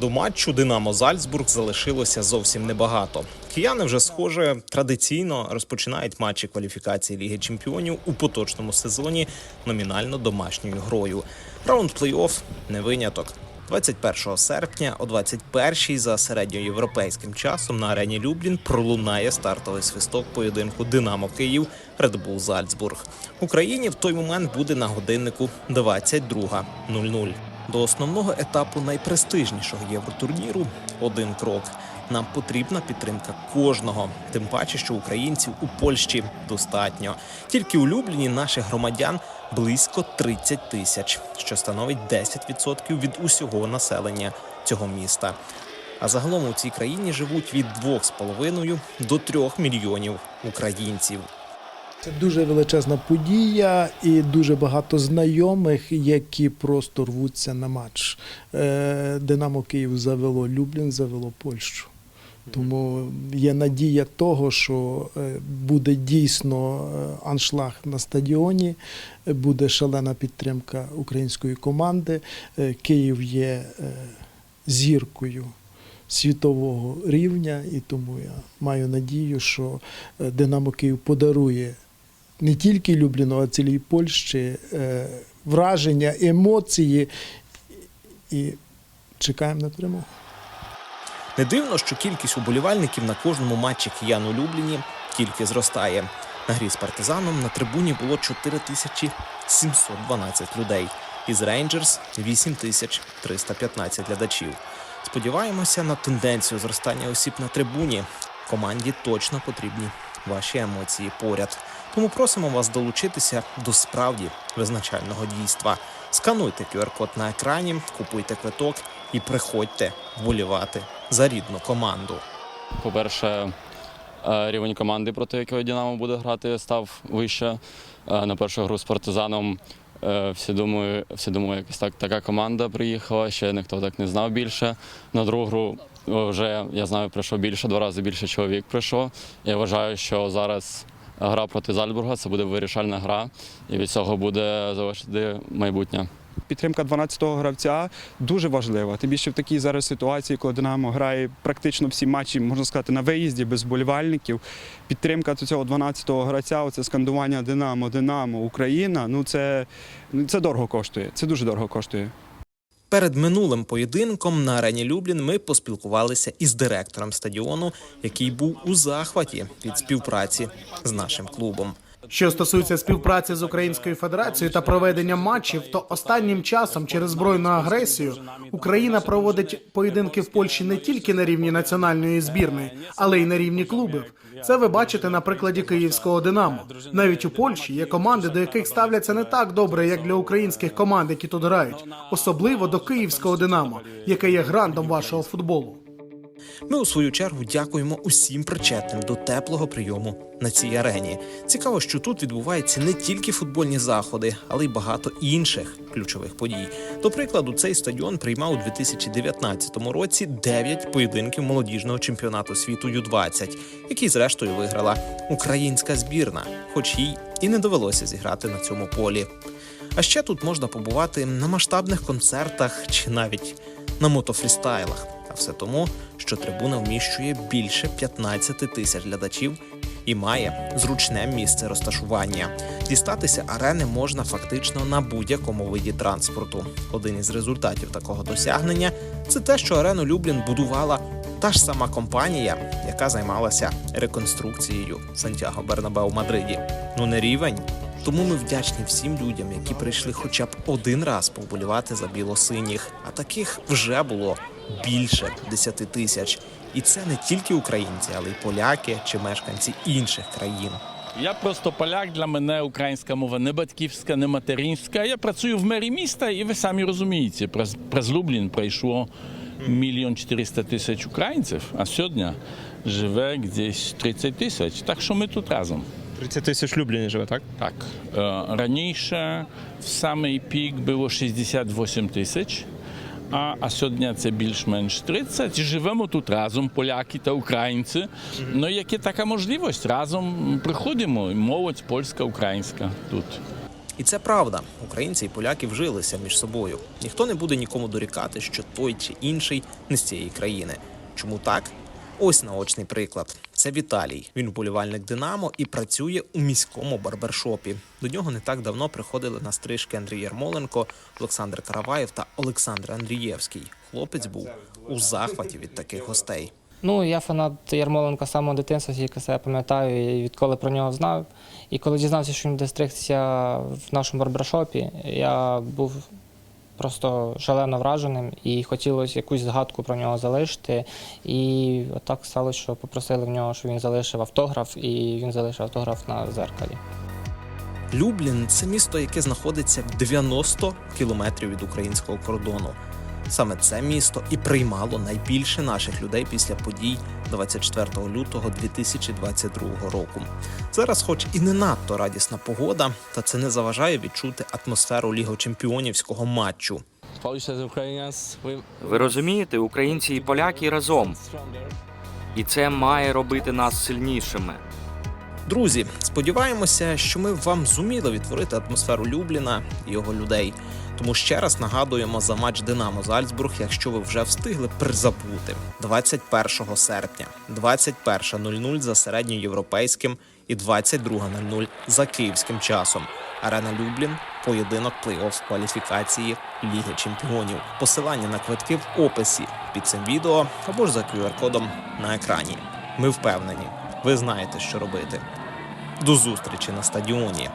До матчу Динамо Зальцбург залишилося зовсім небагато. Кияни вже схоже традиційно розпочинають матчі кваліфікації Ліги Чемпіонів у поточному сезоні номінально домашньою грою. Раунд плей-офф не виняток. 21 серпня о 21-й за середньоєвропейським часом на арені Люблін пролунає стартовий свисток поєдинку Динамо Київ Редбул Зальцбург. Україні в той момент буде на годиннику 22.00. До основного етапу найпрестижнішого євротурніру один крок. Нам потрібна підтримка кожного, тим паче, що українців у Польщі достатньо. Тільки улюблені наших громадян близько 30 тисяч, що становить 10% від усього населення цього міста. А загалом у цій країні живуть від 2,5 до 3 мільйонів українців. Це дуже величезна подія і дуже багато знайомих, які просто рвуться на матч. Е, Динамо Київ завело Люблін, завело Польщу. Тому є надія того, що е, буде дійсно е, аншлаг на стадіоні, буде шалена підтримка української команди. Київ є зіркою світового рівня, і тому я маю надію, що Динамо Київ подарує не тільки Любліну, а цілій Польщі е, враження, емоції і чекаємо на перемогу. Не дивно, що кількість уболівальників на кожному матчі киян у Любліні тільки зростає. На грі з партизаном на трибуні було 4712 людей. Із Рейнджерс 8315 глядачів. Сподіваємося на тенденцію зростання осіб на трибуні. Команді точно потрібні ваші емоції поряд. Тому просимо вас долучитися до справді визначального дійства. Скануйте QR-код на екрані, купуйте квиток і приходьте вболівати за рідну команду. По-перше, е, рівень команди, проти якої Динамо буде грати, став вище. Е, На першу гру з партизаном е, всі думаю, всі думали, якась так, така команда приїхала, ще ніхто так не знав більше. На другу гру вже я знаю, прийшло більше, два рази більше чоловік прийшло. Я вважаю, що зараз гра проти Зальцбурга це буде вирішальна гра, і від цього буде залежати майбутнє. Підтримка 12-го гравця дуже важлива. Тим більше в такій зараз ситуації, коли Динамо грає практично всі матчі, можна сказати, на виїзді без вболівальників. Підтримка цього 12-го гравця, оце скандування Динамо, Динамо, Україна. Ну це, ну, це дорого коштує. Це дуже дорого коштує. Перед минулим поєдинком на арені Люблін ми поспілкувалися із директором стадіону, який був у захваті від співпраці з нашим клубом. Що стосується співпраці з Українською Федерацією та проведення матчів, то останнім часом через збройну агресію Україна проводить поєдинки в Польщі не тільки на рівні національної збірної, але й на рівні клубів. Це ви бачите на прикладі київського Динамо. Навіть у Польщі є команди, до яких ставляться не так добре, як для українських команд, які тут грають, особливо до київського Динамо, яке є грандом вашого футболу. Ми у свою чергу дякуємо усім причетним до теплого прийому на цій арені. Цікаво, що тут відбуваються не тільки футбольні заходи, але й багато інших ключових подій. До прикладу, цей стадіон приймав у 2019 році 9 поєдинків молодіжного чемпіонату світу Ю-20, який зрештою виграла українська збірна, хоч їй і не довелося зіграти на цьому полі. А ще тут можна побувати на масштабних концертах чи навіть на мотофрістайлах. А все тому, що трибуна вміщує більше 15 тисяч глядачів і має зручне місце розташування. Дістатися арени можна фактично на будь-якому виді транспорту. Один із результатів такого досягнення це те, що арену Люблін будувала та ж сама компанія, яка займалася реконструкцією Сантьяго Бернабеу в Мадриді. Ну не рівень. Тому ми вдячні всім людям, які прийшли хоча б один раз повболівати за білосиніх. А таких вже було більше 10 тисяч. І це не тільки українці, але й поляки чи мешканці інших країн. Я просто поляк, для мене українська мова не батьківська, не материнська. Я працюю в мері міста, і ви самі розумієте, през, Люблін пройшло мільйон 400 тисяч українців, а сьогодні живе десь 30 тисяч. Так що ми тут разом. 30 тисяч Любліні живе, так? Так, е, раніше в самий пік було 68 тисяч. А, а сьогодні це більш-менш 30. Живемо тут разом, поляки та українці. Ну, яка така можливість? Разом приходимо, молодь польська, українська тут. І це правда. Українці і поляки вжилися між собою. Ніхто не буде нікому дорікати, що той чи інший не з цієї країни. Чому так? Ось наочний приклад. Це Віталій. Він вболівальник Динамо і працює у міському барбершопі. До нього не так давно приходили на стрижки Андрій Ярмоленко, Олександр Караваєв та Олександр Андрієвський. Хлопець був у захваті від таких гостей. Ну, я фанат Ярмоленка самого дитинства, тільки себе пам'ятаю, і відколи про нього знав. І коли дізнався, що він буде стригтися в нашому барбершопі, я був просто шалено враженим і хотілося якусь згадку про нього залишити. І отак сталося, що попросили в нього, щоб він залишив автограф, і він залишив автограф на зеркалі. Люблін це місто, яке знаходиться в 90 кілометрів від українського кордону. Саме це місто і приймало найбільше наших людей після подій 24 лютого 2022 року. Зараз, хоч і не надто радісна погода, та це не заважає відчути атмосферу лігочемпіонівського матчу. Ви розумієте, українці і поляки разом, і це має робити нас сильнішими. Друзі, сподіваємося, що ми вам зуміли відтворити атмосферу Любліна і його людей. Тому ще раз нагадуємо за матч Динамо Зальцбург, якщо ви вже встигли призабути 21 серпня, 21.00 за середньоєвропейським і 22.00 за київським часом. Арена Люблін, поєдинок плей-офф кваліфікації Ліги Чемпіонів. Посилання на квитки в описі під цим відео або ж за QR-кодом на екрані. Ми впевнені, ви знаєте, що робити. До зустрічі на стадіоні.